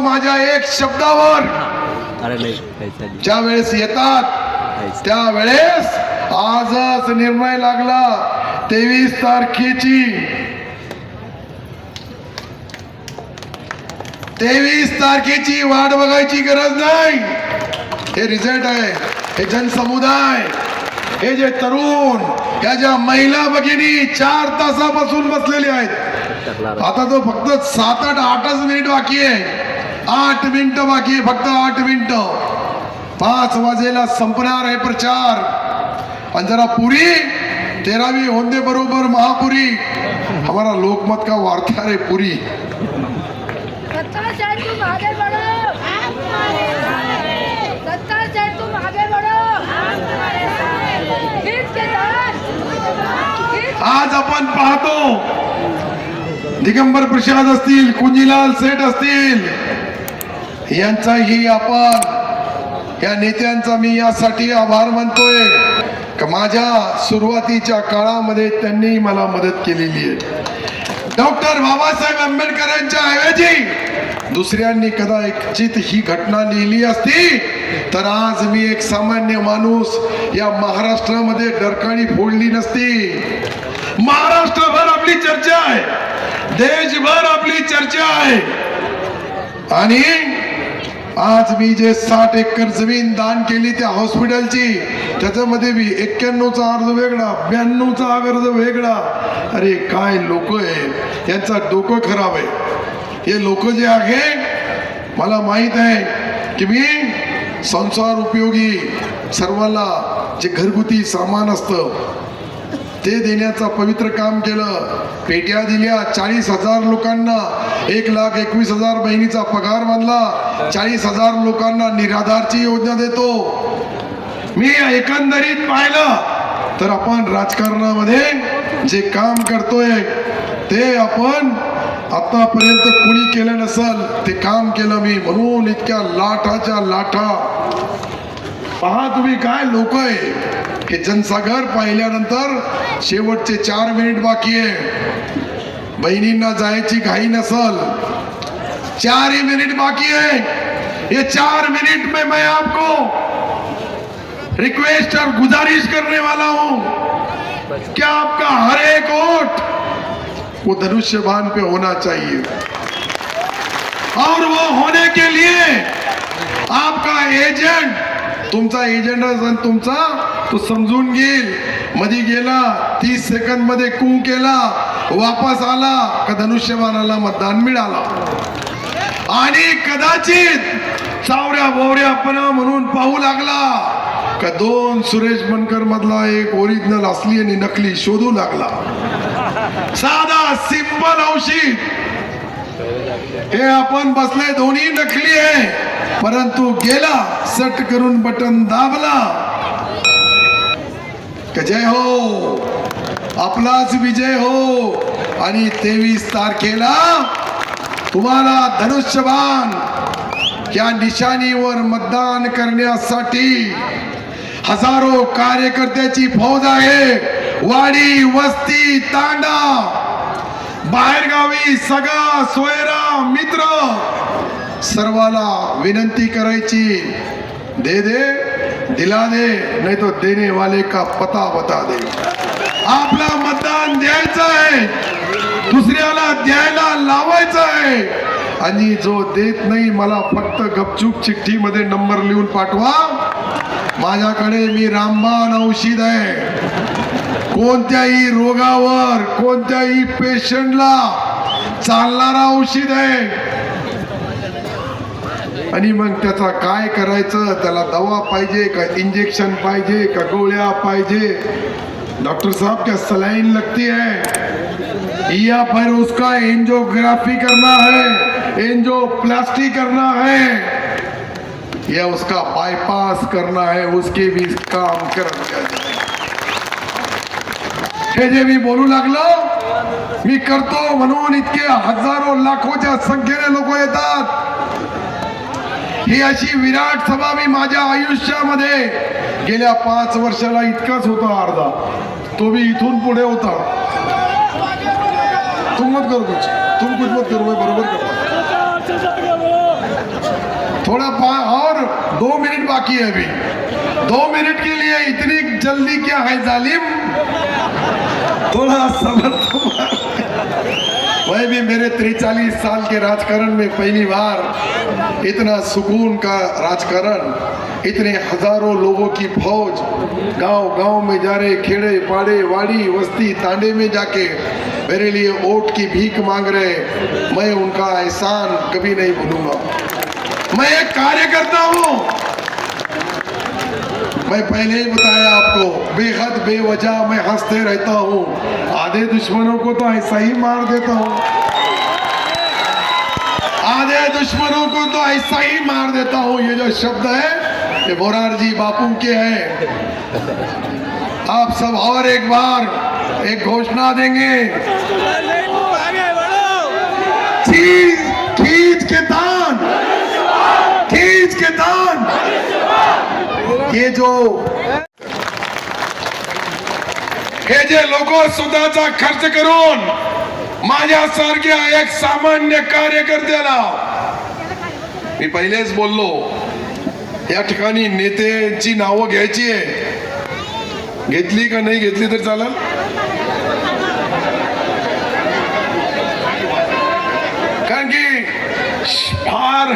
माझ्या एक शब्दावर. ज्या वेळेस येतात त्यावेळेस आजच निर्णय लागला. तेवीस तारखेची. तेवीस तारखेची वाट बघायची गरज नाही. हे रिझल्ट आहे हे जनसमुदाय हे जे तरुण या ज्या महिला भगिनी चार तासापासून बसलेले आहेत. आता तो फक्त सात आठ आठच मिनिट बाकी आहे. आठ मिनिट बाकी फक्त आठ मिनिट. पाच वाजेला संपणार आहे प्रचार. आणि जरा पुरी तेरावी होंदे बरोबर महापुरी. हमारा लोकमत का वार्ता है पुरी? आज आपण पाहतो. दिगंबर प्रसाद असतील कुंजीलाल सेठ असतील. यांचाही आपण या नेत्यांचा मी यासाठी आभार मानतोय. का माझ्या सुरुवातीच्या काळामध्ये त्यांनी मला मदत केलेली आहे. डॉक्टर बाबासाहेब आंबेडकरांच्या ऐवजी दुसऱ्यांनी कदाचित ही घटना लिहिली असती तर आज मी एक सामान्य माणूस या महाराष्ट्रामध्ये डरकाळी फोडली नसती. महाराष्ट्रभर आपली चर्चा आहे. देशभर आपली चर्चा आहे. आणि आज मी जे साठ एकर जमीन दान केली त्या हॉस्पिटलची त्याच्यामध्ये बी एक्क्याण्णवचा अर्ज वेगळा ब्याण्णवचा अर्ज वेगळा. अरे काय लोक आहे? यांचा डोकं खराब आहे. हे लोक जे आहे मला माहीत आहे की मी संसार उपयोगी सर्वांना जे घरगुती सामान असतं ते देण्याचं पवित्र काम केलं. पेट्या दिल्या. चाळीस हजार लोकांना एक लाख एकवीस हजार बहिणीचा पगार बांधला चाळीस हजार लोकांना निराधारची योजना देतो. मी एकंदरीत पाहिलं तर आपण राजकारणामध्ये जे काम करतोय ते आपण आतापर्यंत कुणी केलं नसल ते काम केलं मी. म्हणून इतक्या लाठाच्या लाठा पहा तुम्ही काय लोक आहे? की जनसागर पाहिल्यानंतर शेवटचे चार मिनिट बाकी आहे. बहिणींना जायची घाई नसल. चार ही मिनट बाकी है ये चार मिनट में मैं आपको रिक्वेस्ट और गुजारिश करने वाला हूँ. क्या आपका हर एक वोट वो धनुष्यबान पे होना चाहिए। और वो होने के लिए आपका एजेंट तुमचा एजंट असेल तुमचा तो समजून घेईल. मध्ये गेला तीस सेकंदमध्ये कू केला वापस आला का धनुष्यबाणाला मतदान मिळाला. आणि कदाचित चावड्या बोवड्यापणा म्हणून पाहू लागला का दोन सुरेश बनकर मधला एक ओरिजिनल असली आणि नकली शोधू लागला. साधा सिंपल औषध. हे आपण बसले दोन्ही नकली आहे. परंतु गेला सट करून बटन दाबला. जय हो? आपलाच विजय हो. आणि तेवीस तारखेला तुम्हाला धनुष्यबाण या निशाणीवर मतदान करण्यासाठी हजारो कार्यकर्त्याची फौज आहे. वाडी वस्ती तांडा. बाहेरगावी सगळा सोयरा मित्र सर्वाला विनंती करायची. दे दे दिला दे नाही तो देने वाले का पता बता दे. आपला मतदान द्यायचं आहे. दुसऱ्याला द्यायला लावायचं आहे. आणि जो देत नाही मला फक्त गपचूप चिठ्ठीमध्ये नंबर लिहून पाठवा. माझ्याकडे मी रामबाण औषध आहे. कोणत्याही रोगावर कोणत्याही पेशंटला चालणारा औषध आहे. आणि मग त्याचा काय करायचं? त्याला दवा पाहिजे का इंजेक्शन पाहिजे का गोळ्या पाहिजे? डॉक्टर साहब क्या सलाइन लगती है या फिर उसका एंजियोग्राफी करना है एंजियोप्लास्टी करना है या उसका बाईपास करना है उसके भी काम कर हे जे मी बोलू लागलो मी करतो म्हणून इतके हजारो लाखोच्या संख्येने लोक येतात. ही अशी विराट सभा मी माझ्या आयुष्यामध्ये गेल्या पाच वर्षाला इतकाच होता अर्धा. तो मी इथून पुढे होता. तुम मत करू कुछ तुम कुछ मत करू बरोबर करता थोड़ा और दो मिनट बाकी है अभी। दो मिनट के लिए इतनी जल्दी क्या है जालिम? थोड़ा सबर मैं भी मेरे त्रिचालीस साल के राजकरण में पहली बार इतना सुकून का राजकारण, इतने हज़ारों लोगों की फौज, गाँव गाँव में जा रहे खेड़े पाड़े, वाड़ी, वस्ती, तांडे में जाके मेरे लिए वोट की भीख मांग रहे, मैं उनका एहसान कभी नहीं भूलूँगा। मैं एक कार्यकर्ता हूँ। मैं पहले ही बताया आपको बेहद बेवजह मैं हँसते रहता हूँ। आधे दुश्मनों को तो ऐसा ही मार देता हूँ। आधे दुश्मनों को तो ऐसा ही मार देता हूँ। ये जो शब्द है ये मोरारजी बापू के हैं। आप सब और एक बार एक घोषणा देंगे। खींच खींच के तान हे जो हे जे लोक स्वतःचा खर्च करून माझ्यासारख्या एक सामान्य कार्यकर्त्याला मी पहिलेच बोललो या ठिकाणी नेत्यांची नावं घ्यायची आहे. घेतली का नाही घेतली तर चालेल? कारण की फार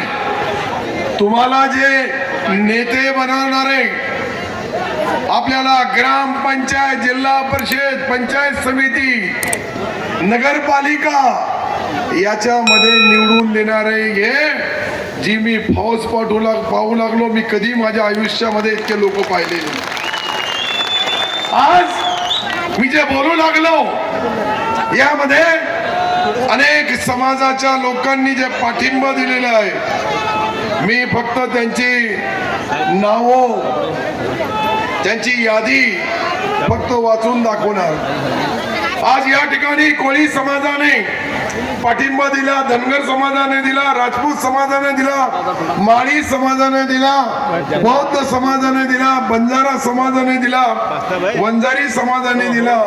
तुम्हाला जे नेते बनवणारे आपल्याला ग्रामपंचायत जिल्हा परिषद पंचायत समिती नगरपालिका याच्यामध्ये निवडून देणारे हे जी मी फौज पाठवू लाग पाहू लागलो मी कधी माझ्या आयुष्यामध्ये इतके लोक पाहिले नाही. आज मी जे बोलू लागलो यामध्ये अनेक समाजाच्या लोकांनी जे पाठिंबा दिलेला आहे मी फक्त त्यांची नावं त्यांची यादी फक्त वाचून दाखवणार. आज या ठिकाणी कोळी समाजाने पाठिंबा दिला धनगर समाजाने दिला राजपूत समाजाने दिला माळी समाजाने दिला बौद्ध समाजाने दिला बंजारा समाजाने दिला वंजारी समाजाने दिला.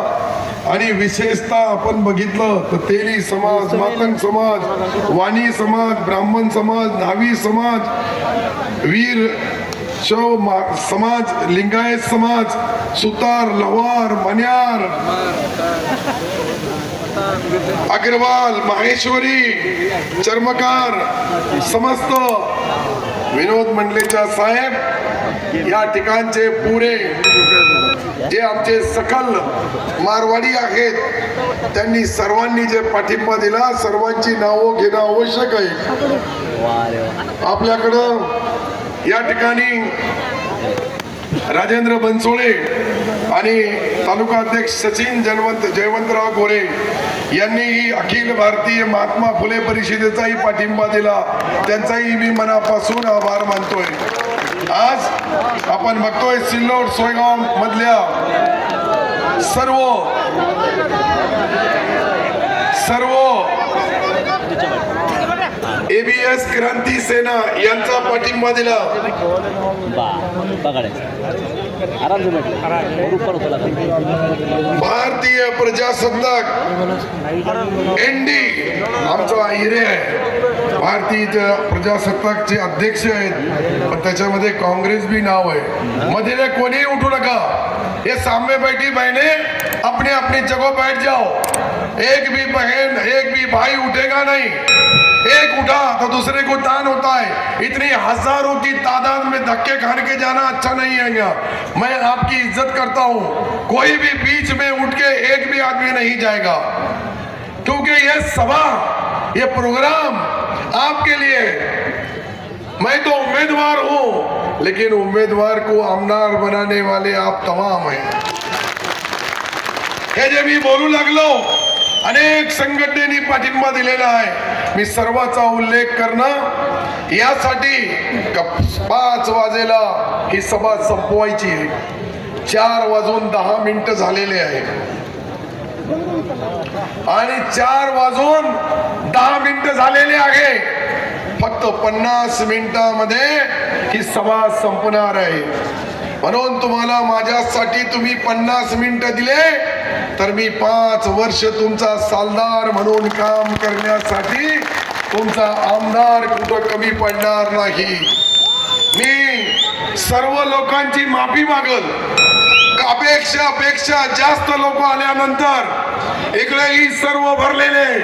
आणि विशेषतः आपण बघितलं तर तेली समाज मातंग समाज वाणी समाज ब्राह्मण समाज न्हावी समाज वीर शव समाज लिंगायत समाज सुतार लवार मन्यार अग्रवाल माहेश्वरी चर्मकार समस्त विनोद मंडलेच्या साहेब या ठिकाणचे पुरे जे आमचे सकल मारवाडी आहेत त्यांनी सर्वांनी जे पाठिंबा दिला सर्वांची नावं घेणं आवश्यक आहे. आपल्याकडं या ठिकाणी राजेंद्र बनसोळे आणि तालुका अध्यक्ष सचिन जयवंत जयवंतराव गोरे यांनीही अखिल भारतीय महात्मा फुले परिषदेचाही पाठिंबा दिला. त्यांचाही मी मनापासून आभार मानतोय. आज आपण बघतोय सिल्लोड सोयगाव मधल्या सर्व सर्व एबीएस क्रांती सेना यांचा पाठिंबा दिला. भारतीय प्रजासत्ताक एनडी आमचा हिरे आहे. भारतीय प्रजासत्ताकचे अध्यक्ष आहेत. पण त्याच्यामध्ये काँग्रेस बी नाव आहे. मध्ये कोणीही उठू नका. हे सामने बैठी बहने अपने अपनी जगह बैठ जाओ. एक भी बहन एक भी भाई उठेगा नहीं. एक उठा तो दूसरे को तान होता है। इतनी हज़ारों की तादाद में धक्के खाने के जाना अच्छा नहीं है यहाँ। मैं आपकी इज़्ज़त करता हूँ। कोई भी बीच में उठ के एक भी आदमी नहीं जाएगा। क्योंकि ये सभा, ये प्रोग्राम आपके लिए। मैं तो उम्मीदवार हूँ, लेकिन उम्मीदवार को आमदार बनाने वाले आप तमाम हैं। हे जे मी बोलू, लागलो। अनेक संघटनेनी पाठिंबा दिलेला आहे. मी सर्वाचा उल्लेख करणं यासाठी पाच वाजेला ही सभा संपवायची आहे. चार वाजून दहा मिनिटं झालेले आहे आणि चार वाजून दहा मिनिटं झालेले आहे. फक्त पन्नास मिनिटामध्ये ही सभा संपणार आहे. म्हणून तुम्हाला माझ्यासाठी तुम्ही पन्नास मिनिटं दिले. तर मी पाच वर्ष तुमचा सालदार म्हणून काम करण्यासाठी तुमचा आमदार कुठं कमी पडणार नाही. मी सर्व लोकांची माफी मागल. अपेक्षा पेक्षा जास्त लोक आल्यानंतर इकडे ही सर्व भरलेले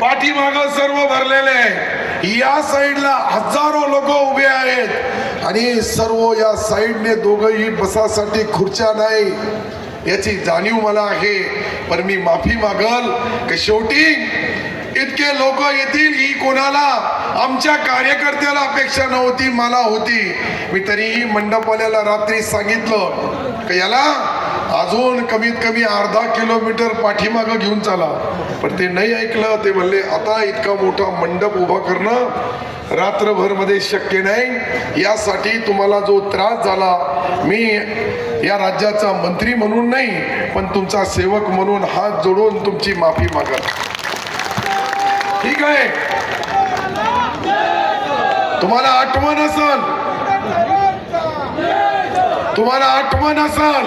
पाठीमाग सर्व भरलेले या साईडला हजारो लोक उभे आहेत. आणि सर्व या साईडने दोघही बसासाठी खुर्च्या नाही. याची जाणीव मला आहे. पण मी माफी मागल की शेवटी इतके लोक येतील ही कोणाला? आमच्या कार्यकर्त्याला अपेक्षा नव्हती मला होती. मी तरीही मंडपवाल्याला रात्री सांगितलं की याला अजून कमीत कमी अर्धा किलोमीटर पाठीमागं घेऊन चाला. पण ते नाही ऐकलं. ते म्हणले आता इतका मोठा मंडप उभा करणं रात्रभरमध्ये शक्य नाही. यासाठी तुम्हाला जो त्रास झाला मी या राज्याचा मंत्री म्हणून नाही पण तुमचा सेवक म्हणून हात जोडून तुमची माफी मागत. ठीक आहे. तुम्हाला आठवण असल. तुम्हाला आठवण असल.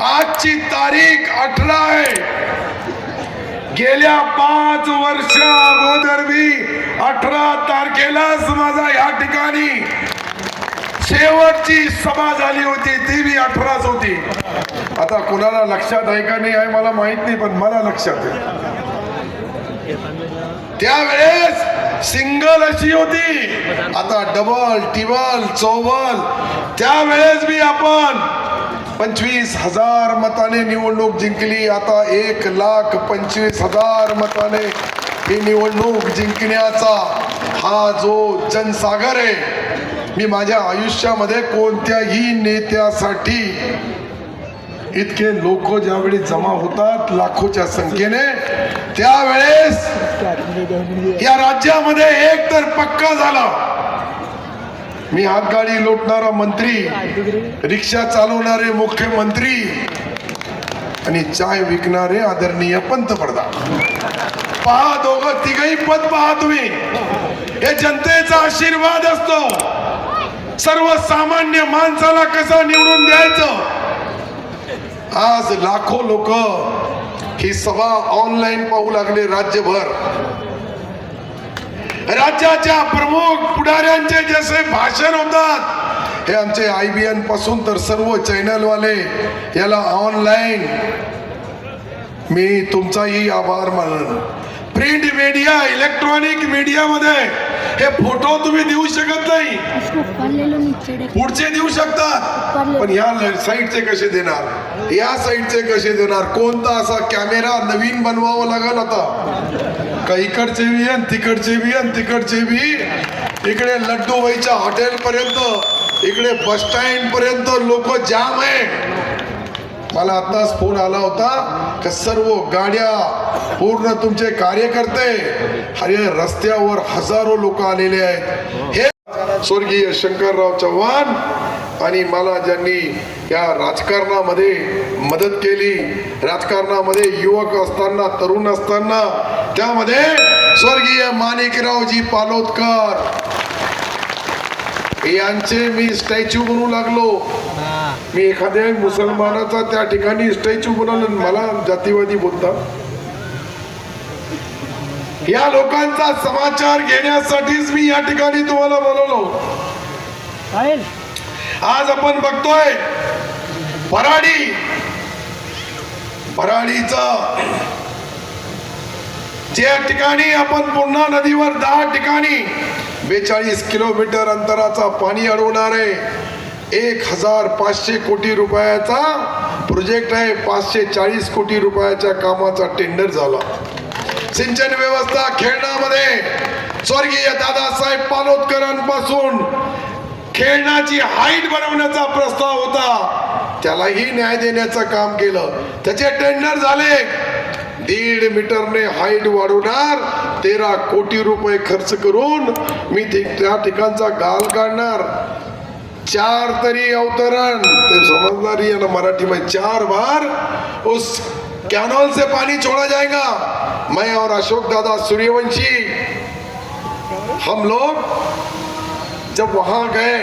आजची तारीख अठरा आहे. गेल्या पाच वर्ष अगोदर मी अठरा तारखेलाच माझा या ठिकाणी शेवटची सभा झाली होती ती मी अठराच होती. आता कुणाला लक्षात आहे का नाही आहे मला माहीत नाही पण मला लक्षात आहे. त्यावेळेस सिंगल अशी होती. आता डबल टिबल चौबल. त्यावेळेस मी आपण पंचवीस हजार मताने निवडणूक जिंकली. आता एक लाख पंचवीस हजार मताने ही निवडणूक जिंकण्याचा हा जो जनसागर आहे मी माझ्या आयुष्यामध्ये कोणत्याही नेत्यासाठी इतके लोक ज्यावेळी जमा होतात लाखोच्या संख्येने त्यावेळेस या राज्यामध्ये एक तर पक्का झाला. मी हातगाडी लोटणारा मंत्री रिक्षा चालवणारे मुख्यमंत्री आणि चाय विकणारे आदरणीय पंतप्रधान. पहा दोघं तिघही पद पहा तुम्ही. हे जनतेचा आशीर्वाद असतो. सर्वसामान्य माणसाला कसा निवडून द्यायचं? आज लाखो लोक ही सभा ऑनलाईन पाहू लागले राज्यभर. राज्याच्या प्रमुख पुढाऱ्यांचे जसे भाषण होतात हे आमचे आय बी एनपासून तर सर्व चॅनलवाले याला ऑनलाईन मी तुमचाही आभार मानन. प्रिंट मीडिया इलेक्ट्रॉनिक मीडियामध्ये हे फोटो तुम्ही देऊ शकत नाही. पुढचे देऊ शकतात पण या साईडचे कसे देणार? या साईडचे कसे देणार? कोणता असा कॅमेरा नवीन बनवावा लागल आता? का इकडचे बी आणि तिकडचे बी आणि तिकडचे बी? इकडे लड्डू बाईच्या हॉटेल पर्यंत इकडे बस स्टँड पर्यंत लोक जाम आहे. मला आताच फोन आला होता का सर्व गाड्या पूर्ण तुमचे कार्यकर्ते अरे रस्त्यावर हजारो लोक आलेले आहेत. हे स्वर्गीय शंकरराव चव्हाण आणि मला ज्यांनी या राजकारणामध्ये मदत केली राजकारणामध्ये युवक असताना तरुण असताना त्यामध्ये स्वर्गीय माणिकरावजी पालोदकर. यांचे मी स्टॅच्यू बनवू लागलो. मी एखाद्या मुसलमानाचा त्या ठिकाणी स्टॅच्यू बनवलं मला जातीवादी बोलतात या लोकांचा समाचार घेण्यासाठीच मी या ठिकाणी तुम्हाला बोलवलो. आज आपण बघतोय भराडी भराडीचं ज्या ठिकाणी आपण पूर्णा नदीवर दहा ठिकाणी बेचाळीस किलोमीटर अंतराचा पाणी अडवणार आहे एक हजार पाचशे कोटी रुपयाचा प्रोजेक्ट आहे पाचशे चाळीस कोटी रुपयाच्या कामाचा टेंडर झाला. सिंचन व्यवस्था खेळण्यामध्ये स्वर्गीय दादासाहेब पालोदकरांपासून खेळण्याची हाईट बनवण्याचा प्रस्ताव होता. त्यालाही न्याय देण्याचं काम केलं. त्याचे टेंडर झाले. दीड मीटरने हाईट वाढवणार तेरा कोटी रुपये खर्च करून मी ते- त्या ठिकाणचा गाल काढणार. चार तरी अवतरण. ते समजदारी आहे ना मराठी में चार बार. उस कैनल से पानी छोड़ा जाएगा मैं और अशोक दादा सूर्यवंशी. हम लोग जब वहाँ गए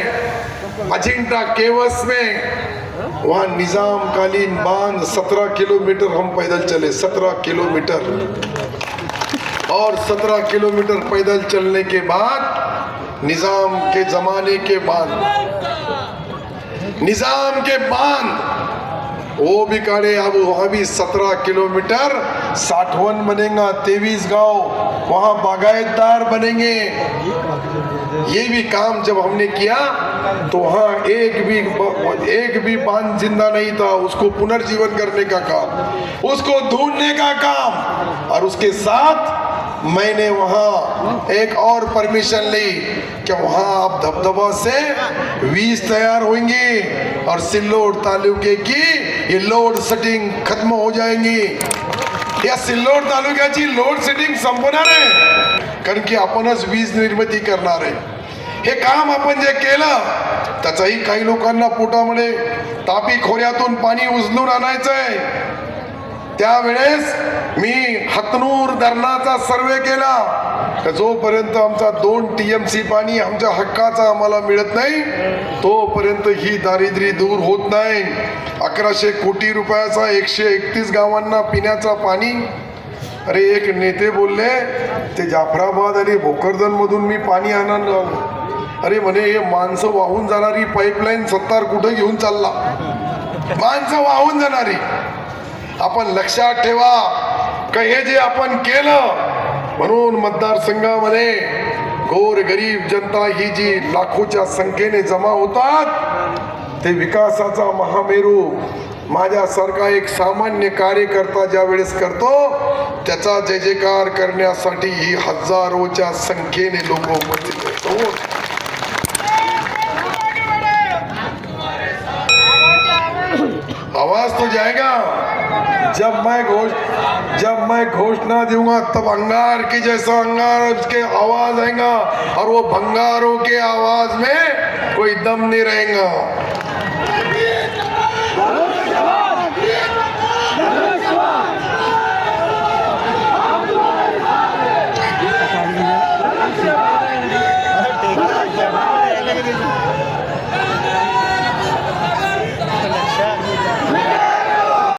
अजिंटा केवस में, वहाँ निज़ाम कालीन बाँध सत्रह किलोमीटर हम पैदल चले, सत्रह किलोमीटर। और सत्रह किलोमीटर पैदल चलने के बाद, निज़ाम के जमाने के बाद, निज़ाम के बाद वो भी काढ़े अब वहाँ भी सत्रह किलोमीटर साठवन बनेगा तेईस गाँव, वहाँ बागायतदार बनेंगे। ये भी काम जब हमने किया तो वहाँ एक भी एक भी बाँध ज़िंदा नहीं था, उसको पुनर्जीवन करने का काम, उसको ढूँढने का काम, और उसके साथ मैंने वहाँ एक और परमिशन ली कि वहाँ आप धबधबा से वीज तैयार होंगे, और सिल्लोड तालुके की ये लोड सेटिंग खत्म हो जाएंगी। या सिल्लोड तालुक्याची लोड सेटिंग संपणार आहे. कारण की आपणच वीज निर्मिती करणार आहे. हे काम आपण जे केलं त्याचाही काही लोकांना पोटामध्ये तापी खोऱ्यातून पाणी उचलून आणायचं आहे त्यावेळेस मी हतनूर धरणाचा सर्वे केला. तर जोपर्यंत आमचा दोन टी एम सी पाणी आमच्या हक्काचा आम्हाला मिळत नाही तोपर्यंत ही दारिद्र्य दूर होत नाही. अकराशे कोटी रुपयाचा एकशे एकतीस गावांना पिण्याचा पाणी. अरे एक नेते बोलले ते जाफराबाद आणि भोकरदनमधून मी पाणी आणणार अरे म्हणे हे माणसं वाहून जाणारी पाईपलाईन सत्तार कुठं घेऊन चालला? माणसं वाहून जाणारी. आपण लक्षात ठेवा का हे जे आपण केलं म्हणून मतदारसंघामध्ये गोर गरीब जनता ही जी लाखोच्या संख्येने जमा होतात ते विकासाचा महामेरू. माझ्यासारखा एक सामान्य कार्यकर्ता ज्या वेळेस करतो त्याचा जय जयकार करण्यासाठी ही हजारोच्या संख्येने लोक उपस्थित आहेत. हो. आवाज तो जाएगा. जब मैं घोष, जब मैं घोषणा दूँगा, तब अंगार की जैसा अंगार उसके आवाज़ आएगा, और वो भंगारों के आवाज़ में कोई दम नहीं रहेगा।